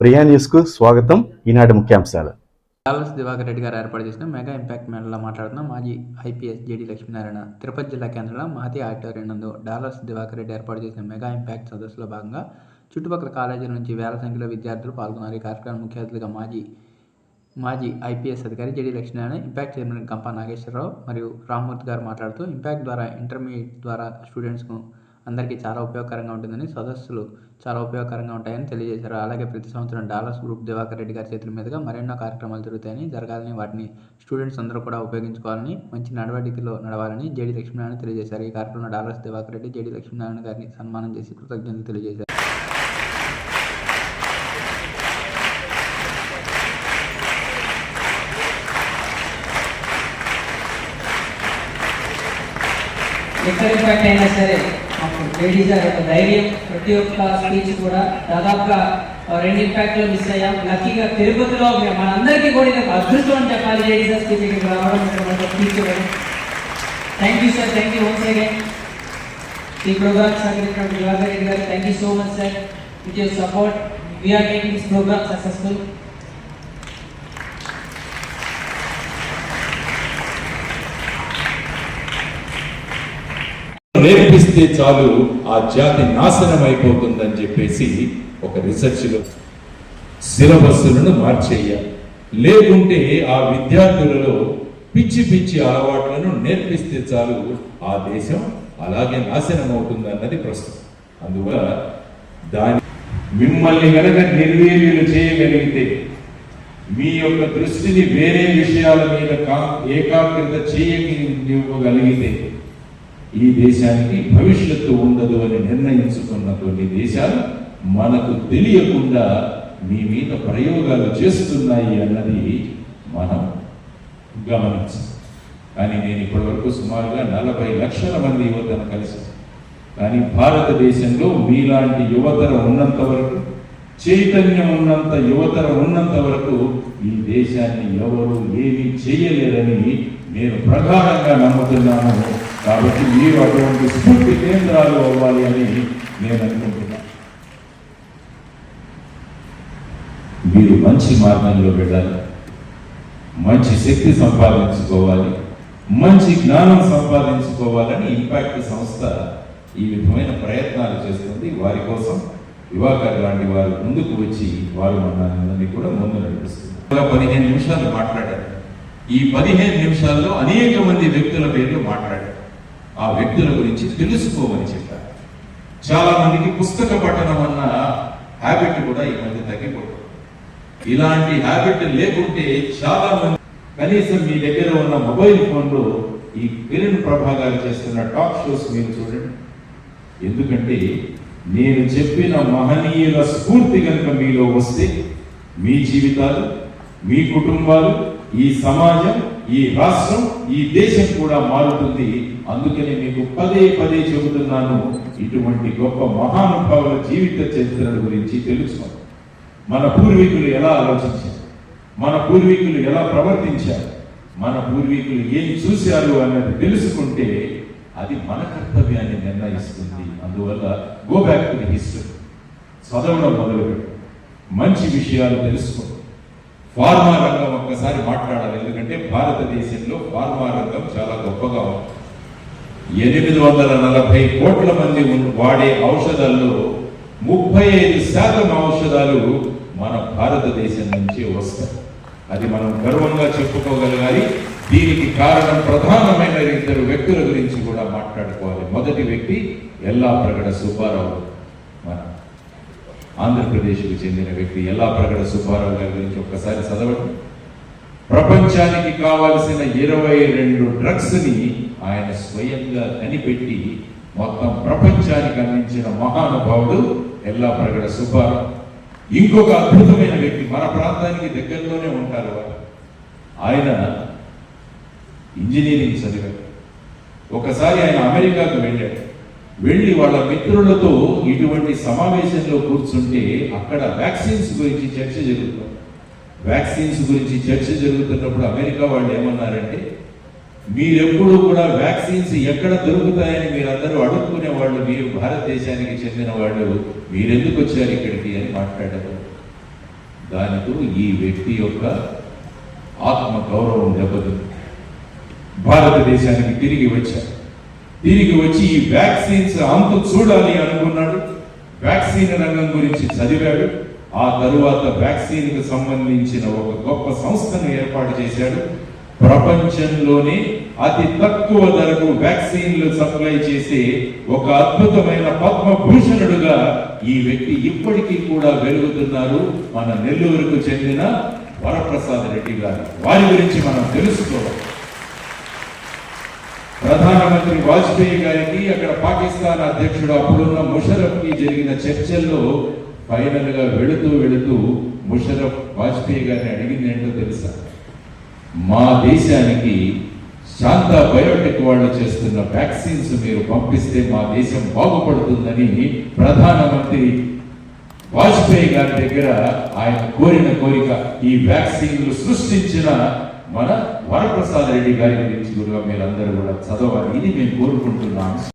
ప్రియా న్యూస్కు స్వాగతం. ఈనాటి ముఖ్యాంశాలు. డాలర్స్ దివాకర్ రెడ్డి గారు ఏర్పాటు చేసిన మెగా ఇంపాక్ట్ మేళలో మాట్లాడుతున్న మాజీ ఐపీఎస్ జేడీ లక్ష్మీనారాయణ తిరుపతి జిల్లా కేంద్రంలో మహతి ఆడిటోరియం నందు డాలర్స్ దివాకర్ రెడ్డి ఏర్పాటు చేసిన మెగా ఇంపాక్ట్ సదస్సులో భాగంగా చుట్టుపక్కల కాలేజీల నుంచి వేల సంఖ్యలో విద్యార్థులు పాల్గొన్నారు. ఈ కార్యక్రమం ముఖ్య అతిథిగా మాజీ మాజీ ఐపీఎస్ అధికారి JD Lakshminarayana impact chairman Gampa Nageswararao మరియు రామ్మూర్తి గారు మాట్లాడుతూ ఇంపాక్ట్ ద్వారా ఇంటర్మీడియట్ ద్వారా స్టూడెంట్స్కు అందరికీ చాలా ఉపయోగకరంగా ఉంటుందని సదస్సులు చాలా ఉపయోగకరంగా ఉంటాయని తెలియజేశారు. అలాగే ప్రతి సంవత్సరం డాలర్స్ గ్రూప్ దివాకర్ రెడ్డి గారి చేతుల మీదుగా మరెన్నో కార్యక్రమాలు జరుగుతాయని జరగాలని వాటిని స్టూడెంట్స్ అందరూ కూడా ఉపయోగించుకోవాలని మంచి నడవడికలో నడవాలని జేడి లక్ష్మీనారాయణ తెలియజేశారు. ఈ కార్యక్రమంలో డాలర్స్ దివాకర్ రెడ్డి జేడి లక్ష్మీనారాయణ గారిని సన్మానం చేసి కృతజ్ఞతలు తెలియజేశారు. ఎక్కడ ఇంపాక్ట్ అయినా సరే లేడీస్ గారి యొక్క ధైర్యం ప్రతి ఒక్క స్పీచ్ కూడా దాదాపుగా ఆ రెండు ఇంపాక్ట్ లో మిస్ అయ్యాం లక్కీగా తిరుపతిలో మేము మనందరికీ కూడా ఇది ఒక అదృష్టం అని చెప్పాలి లేడీస్ గారి స్పీచ్ ఇక్కడ రావడం ఇక్కడ మనకు స్పీచ్ ఇవ్వడం thank you sir thank you once again ఈ ప్రోగ్రామ్ సహకరించినటువంటి దివాకర్ రెడ్డి గారు thank you so much sir with your support we are making this programme successful నేర్పిస్తే చాలు ఆ జాతి నాశనం అయిపోతుందని చెప్పేసి ఒక రీసెర్చ్లో సిలబస్సులను మార్చేయాలి లేకుంటే ఆ విద్యార్థులలో పిచ్చి పిచ్చి అలవాట్లను నేర్పిస్తే చాలు ఆ దేశం అలాగే నాశనం అవుతుంది అన్నది ప్రశ్న అందువల్ల దాని మిమ్మల్ని గనక నిర్వీర్యులు చేయగలిగితే మీ యొక్క దృష్టిని వేరే విషయాల మీద కా- ఏకాగ్రత చేయగలిగితే ఈ దేశానికి భవిష్యత్తు ఉండదు అని నిర్ణయించుకున్నటువంటి దేశాలు మనకు తెలియకుండా మీ మీద ప్రయోగాలు చేస్తున్నాయి అన్నది మనం గమనించాం. కానీ నేను ఇప్పటివరకు సుమారుగా నలభై లక్షల మంది యువతను కలిసి కానీ భారతదేశంలో మీలాంటి యువతర ఉన్నంత వరకు చైతన్యం ఉన్నంత యువతర ఉన్నంత వరకు ఈ దేశాన్ని ఎవరు ఏమీ చేయలేరని నేను ప్రధానంగా నమ్ముతున్నాను. కాబట్టి మీరు అటువంటి స్ఫూర్తి కేంద్రాలు అవ్వాలి అని నేను అనుకుంటున్నాను మీరు మంచి మార్గంలో వెళ్ళాలి. మంచి శక్తి సంపాదించుకోవాలి. మంచి జ్ఞానం సంపాదించుకోవాలని ఇంపాక్ట్ సంస్థ ఈ విధమైన ప్రయత్నాలు చేస్తుంది. వారి కోసం యువాకర్ లాంటి వారు ముందుకు వచ్చి వారు మనందరినీ కూడా ముందు నడిపిస్తుంది ఒక పదిహేను నిమిషాలు మాట్లాడారు. ఈ పదిహేను నిమిషాల్లో అనేక మంది వ్యక్తుల పేర్లు మాట్లాడారు. ఆ వ్యక్తుల గురించి తెలుసుకోమని చెప్పారు. చాలా మందికి పుస్తక పఠనం అన్న హ్యాబిట్ కూడా ఈ మధ్య తగ్గిపోతుంది. ఇలాంటి హ్యాబిట్ లేకుంటే చాలా మంది కనీసం మీ దగ్గర ఉన్న మొబైల్ ఫోన్లో ఈ కిరణ్ ప్రభా గారు చేస్తున్న టాక్ షోస్ మీరు చూడండి. ఎందుకంటే నేను చెప్పిన మహనీయుల స్ఫూర్తి కనుక మీలో వస్తే మీ జీవితాలు మీ కుటుంబాలు ఈ సమాజం ఈ రాష్ట్రం ఈ దేశం కూడా మారుతుంది. అందుకని మీకు పదే పదే చెబుతున్నాను ఇటువంటి గొప్ప మహానుభావుల జీవిత చరిత్రల గురించి తెలుసుకోండి. మన పూర్వీకులు ఎలా ఆలోచించారు? మన పూర్వీకులు ఎలా ప్రవర్తించారు? మన పూర్వీకులు ఏం చూశారు అన్నది తెలుసుకుంటే అది మన కర్తవ్యాన్ని నిర్ణయిస్తుంది. అందువల్ల గో బ్యాక్ టు హిస్టరీ. చదవడం మొదలుపెట్టు. మంచి విషయాలు తెలుసుకో ఫార్మా రంగం ఒక్కసారి మాట్లాడాలి. ఎందుకంటే భారతదేశంలో ఫార్మా రంగం చాలా గొప్పగా ఉంది. ఎనిమిది వందల నలభై కోట్ల మంది వాడే ఔషధాల్లో ముప్పై ఐదు శాతం ఔషధాలు మన భారతదేశం నుంచే వస్తాయి. అది మనం గర్వంగా చెప్పుకోగలగాలి. దీనికి కారణం ప్రధానమైన ఇద్దరు వ్యక్తుల గురించి కూడా మాట్లాడుకోవాలి. మొదటి వ్యక్తి ఎల్లా ప్రకట సుబ్బారావు. మన ఆంధ్రప్రదేశ్కు చెందిన వ్యక్తి ఎల్లాప్రగడ సుబ్బారావు గారి గురించి ఒక్కసారి చదవండి. ప్రపంచానికి కావలసిన ఇరవై రెండు డ్రగ్స్ని ఆయన స్వయంగా కనిపెట్టి మొత్తం ప్రపంచానికి అందించిన మహానుభావుడు ఎల్లా ప్రగడ సుబ్బారావు. ఇంకొక అద్భుతమైన వ్యక్తి మన ప్రాంతానికి దగ్గరలోనే ఉంటారు వారు. ఆయన ఇంజనీరింగ్ చదివారు. ఒకసారి ఆయన అమెరికాకు వెళ్ళాడు. వెళ్ళి వాళ్ళ మిత్రులతో ఇటువంటి సమావేశంలో కూర్చుంటే అక్కడ వ్యాక్సిన్స్ గురించి చర్చ జరుగుతుంది. వ్యాక్సిన్స్ గురించి చర్చ జరుగుతున్నప్పుడు అమెరికా వాళ్ళు ఏమన్నారంటే మీరెప్పుడూ కూడా వ్యాక్సిన్స్ ఎక్కడ దొరుకుతాయని మీరందరూ అడుక్కునే వాళ్ళు మీరు భారతదేశానికి చెందిన వాళ్ళు మీరెందుకు వచ్చారు ఇక్కడికి? అని మాట్లాడారు. దానితో ఈ వ్యక్తి యొక్క ఆత్మ గౌరవం దెబ్బతింది. భారతదేశానికి తిరిగి వచ్చారు. దీనికి వచ్చి ఈ వ్యాక్సిన్స్ అంత చూడాలి అనుకున్నాడు. వ్యాక్సిన్ రంగం గురించి చదివాడు. ఆ తరువాత వ్యాక్సిన్కు సంబంధించిన ఒక గొప్ప సంస్థను ఏర్పాటు చేశాడు. ప్రపంచంలోనే అతి తక్కువ ధరకు వ్యాక్సిన్లు సప్లై చేసే ఒక అద్భుతమైన పద్మభూషణుడుగా ఈ వ్యక్తి ఇప్పటికీ కూడా వెలుగుతున్నారు. మన నెల్లూరుకు చెందిన వరప్రసాద్ రెడ్డి గారు. వారి గురించి మనం తెలుసుకోవాలి. ప్రధానమంత్రి వాజ్పేయి గారికి అక్కడ పాకిస్తాన్ అధ్యక్షుడు అప్పుడున్న ముషరఫ్కి జరిగిన చర్చల్లో ఫైనల్గా వెళుతూ వెళుతూ ముషరఫ్ వాజ్పేయి గారిని అడిగింది ఏంటో తెలుసా? మా దేశానికి శాంత బయోటెక్ వాళ్ళు చేస్తున్న వ్యాక్సిన్స్ మీరు పంపిస్తే మా దేశం బాగుపడుతుందని ప్రధానమంత్రి వాజ్పేయి గారి దగ్గర ఆయన కోరిన కోరిక ఈ వ్యాక్సిన్లు సృష్టించిన మన వరప్రసాద్ రెడ్డి గారి గురించి కూడా మీరందరూ కూడా చదవాలి. ఇది మేము కోరుకుంటున్నాం